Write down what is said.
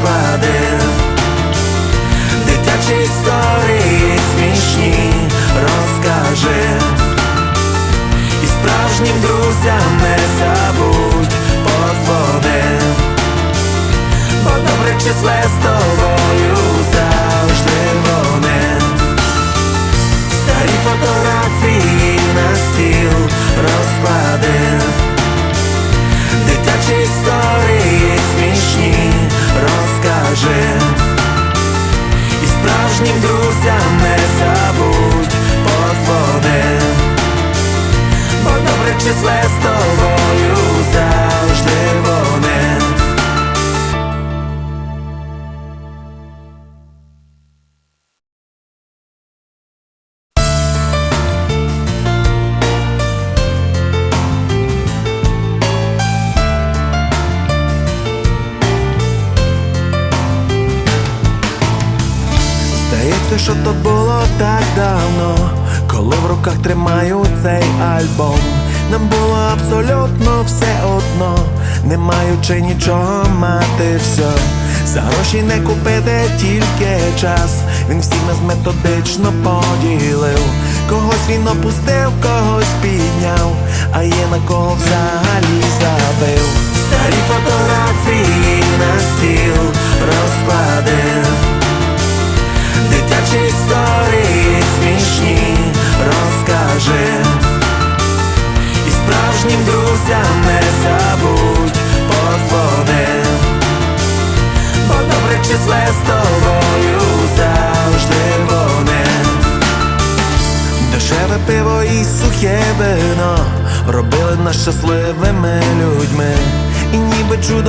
розкладив. Дитячі історії смішні розкаже. І справжнім друзям не забудь подзвони. Бо добре числе з тобою завжди вони. Старі фотографії числе з тобою завжди вони. Здається, що то було так давно, коли в руках тримаю цей альбом. Нам було абсолютно все одно, не маючи нічого мати все. За гроші не купити тільки час. Він всі нас методично поділив. Когось він опустив, когось підняв, а є на кого взагалі числе з тобою завжди вони. Дешеве пиво і сухе вино робили нас щасливими людьми. І ніби чудо